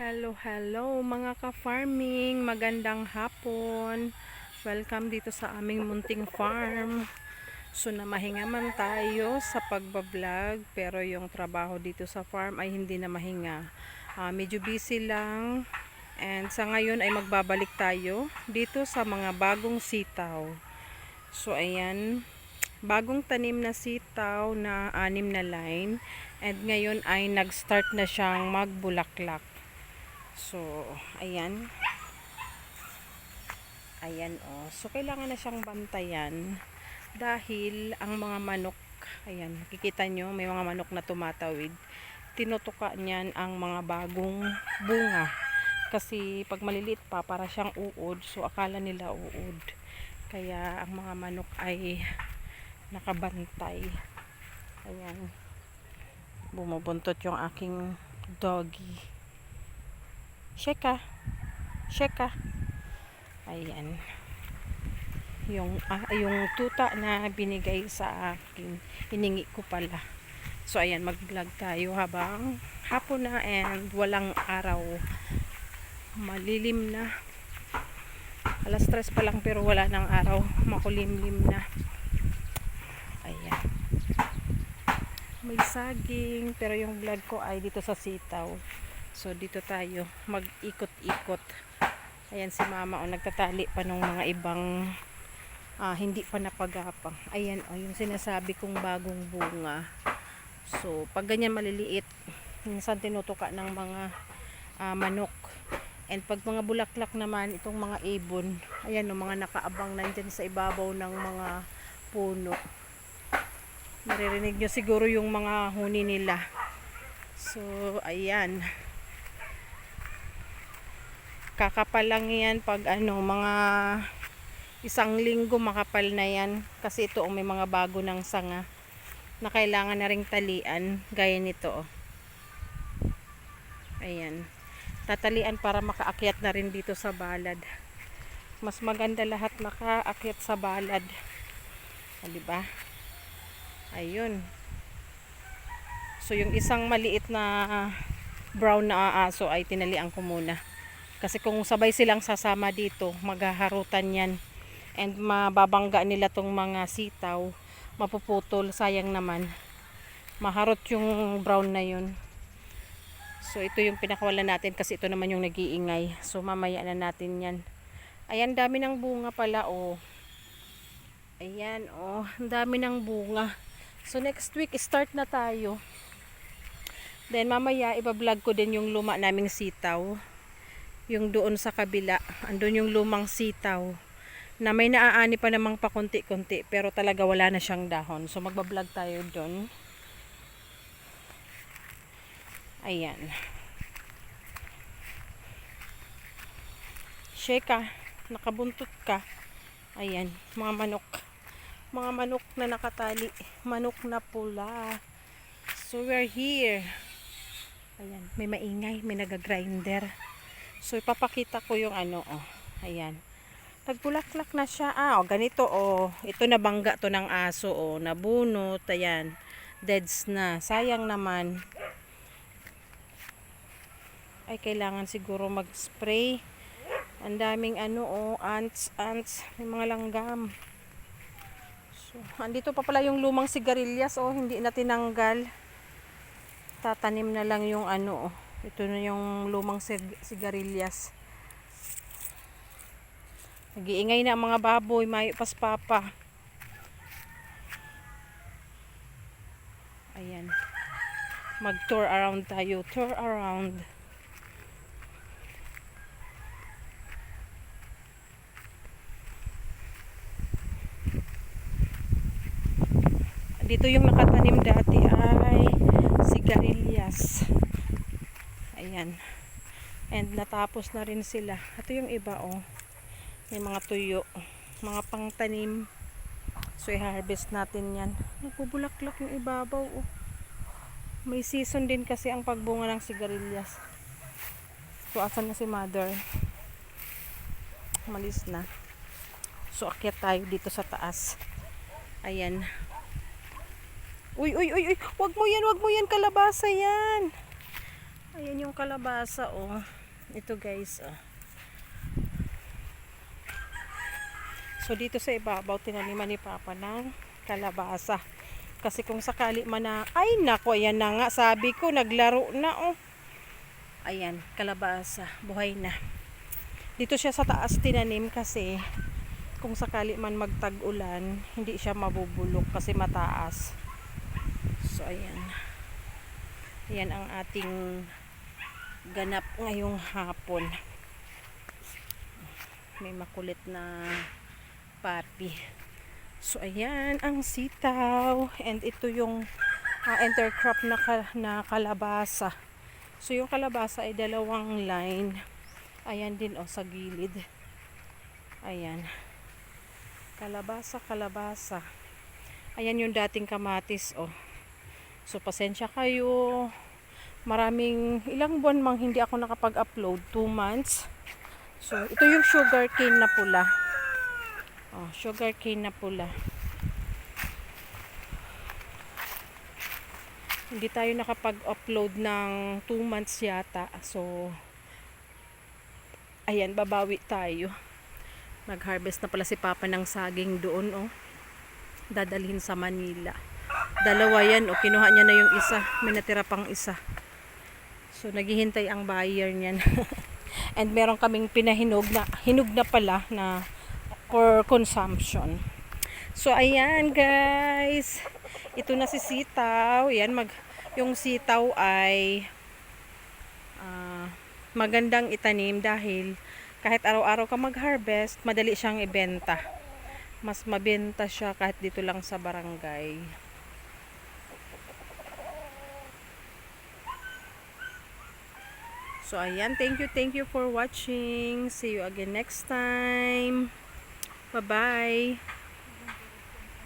Hello, hello mga ka-farming. Magandang hapon. Welcome dito sa aming munting farm. So namahinga man tayo sa pagbablog pero yung trabaho dito sa farm ay hindi na mahinga. Ah, medyo busy lang and sa ngayon ay magbabalik tayo dito sa mga bagong sitaw. So ayan, bagong tanim na sitaw na anim na line and ngayon ay nag-start na siyang magbulaklak. So, ayan. Ayan oh. So, kailangan na siyang bantayan dahil ang mga manok, ayan, nakikita nyo, may mga manok na tumatawid. Tinutuka niyan ang mga bagong bunga. Kasi pag maliliit pa, para siyang uod. So, akala nila uod. Kaya, ang mga manok ay nakabantay. Ayan. Bumubuntot yung aking doggy. Sheka. Sheka. Ayan. Yung, ah, yung tuta na binigay sa akin, hiningi ko pala. So, ayan, mag-vlog tayo habang hapon na and walang araw. Malilim na. Alas stress pa lang pero wala ng araw. Makulimlim na. Ayan. May saging pero yung vlog ko ay dito sa sitaw. So dito tayo mag-ikot-ikot. Ayan si mama o nagtatali pa ng mga ibang ah, hindi pa napagapang. Ayan o yung sinasabi kong bagong bunga. So pag ganyan maliliit, minsan tinutuka ng mga ah, manok. And pag mga bulaklak naman, itong mga ibon, ayan o mga nakaabang nandyan sa ibabaw ng mga puno. Maririnig nyo siguro yung mga huni nila. So, ayan kakapal lang yan pag ano mga isang linggo makapal na yan. Kasi ito oh, may mga bago ng sanga na kailangan na ring talian. Gaya nito oh. ayan. Tatalian para makaakyat na rin dito sa balad. Mas maganda lahat makaakyat sa balad. O, diba? Ayun. So yung isang maliit na brown na aso ay tinalian ko muna kasi kung sabay silang sasama dito, maghaharutan yan. And mababangga nila tong mga sitaw. Mapuputol, sayang naman. Maharot yung brown na yun. So ito yung pinakawalan natin kasi ito naman yung nag-iingay. So mamaya na natin yan. Ayan, dami ng bunga pala oh. Ayan oh, dami ng bunga. So next week start na tayo. Then mamaya iba-vlog ko din yung luma naming sitaw yung doon sa kabila andun yung lumang sitaw na may naaani pa namang pakunti-kunti pero talaga wala na siyang dahon. So magbablog tayo doon ayan. Sheka nakabuntot ka. Ayan mga manok. Mga manok na nakatali. Manok na pula. So we're here. Ayan may maingay may nagagrinder So, ipapakita ko yung ano, oh. Ayan. Nagbulaklak na siya. Ah, oh, ganito, oh. Ito nabangga to ng aso, oh. Nabunot, ayan. Deads na. Sayang naman. Ay, kailangan siguro mag-spray. Ang daming ano, oh. Ants, ants. May mga langgam. So, andito pa pala yung lumang sigarilyas, oh. Hindi na tinanggal. Tatanim na lang yung ano, oh ito na yung lumang sig- sigarilyas. Nagiingay na ang mga baboy, may paspapa. Ayan. Mag-tour around tayo. Tour around. Dito yung nakatanim dati ay sigarilyas. Ayan. And natapos na rin sila. Ito yung iba oh. May mga tuyo. Mga pangtanim. So i-harvest natin yan. Nagbubulaklak yung ibabaw oh. May season din kasi ang pagbunga ng sigarilyas. So asan na si mother? Malis na. So akyat tayo dito sa taas. Ayan. Uy, uy, uy, uy. Wag mo yan, wag mo yan. Kalabasa yan. Ayan yung kalabasa, oh. Ito guys, oh. So dito sa ibabaw, tinaniman ni Papa ng kalabasa. Kasi kung sakali man na, ay nako, ayan na nga, sabi ko, naglaro na, oh. Ayan, kalabasa, buhay na. Dito siya sa taas tinanim kasi kung sakali man magtag-ulan, hindi siya mabubulok kasi mataas. So, ayan. Ayan ang ating ganap ngayong hapon. May makulit na papi. So, ayan ang sitaw. And ito yung uh, intercrop na, na kalabasa. So, yung kalabasa ay dalawang line. Ayan din, oh, sa gilid. Ayan. Kalabasa, kalabasa. Ayan yung dating kamatis, oh. So, pasensya kayo. Maraming, ilang buwan mang hindi ako nakapag-upload. Two months. So, ito yung sugar cane na pula. Oh, sugar cane na pula. Hindi tayo nakapag-upload ng 2 months yata. So, ayan, babawi tayo. Nag-harvest na pala si Papa ng saging doon, oh. Dadalhin sa Manila. Dalawa yan, oh. Kinuha niya na yung isa. May natira pang isa. So, naghihintay ang buyer niyan. And meron kaming pinahinog na, hinog na pala na for consumption. So, ayan guys. Ito na si sitaw. Yan, mag, yung sitaw ay ah, magandang itanim dahil kahit araw-araw ka mag-harvest, madali siyang ibenta. Mas mabenta siya kahit dito lang sa barangay. So, ayan. Thank you, thank you for watching. See you again next time. Bye-bye.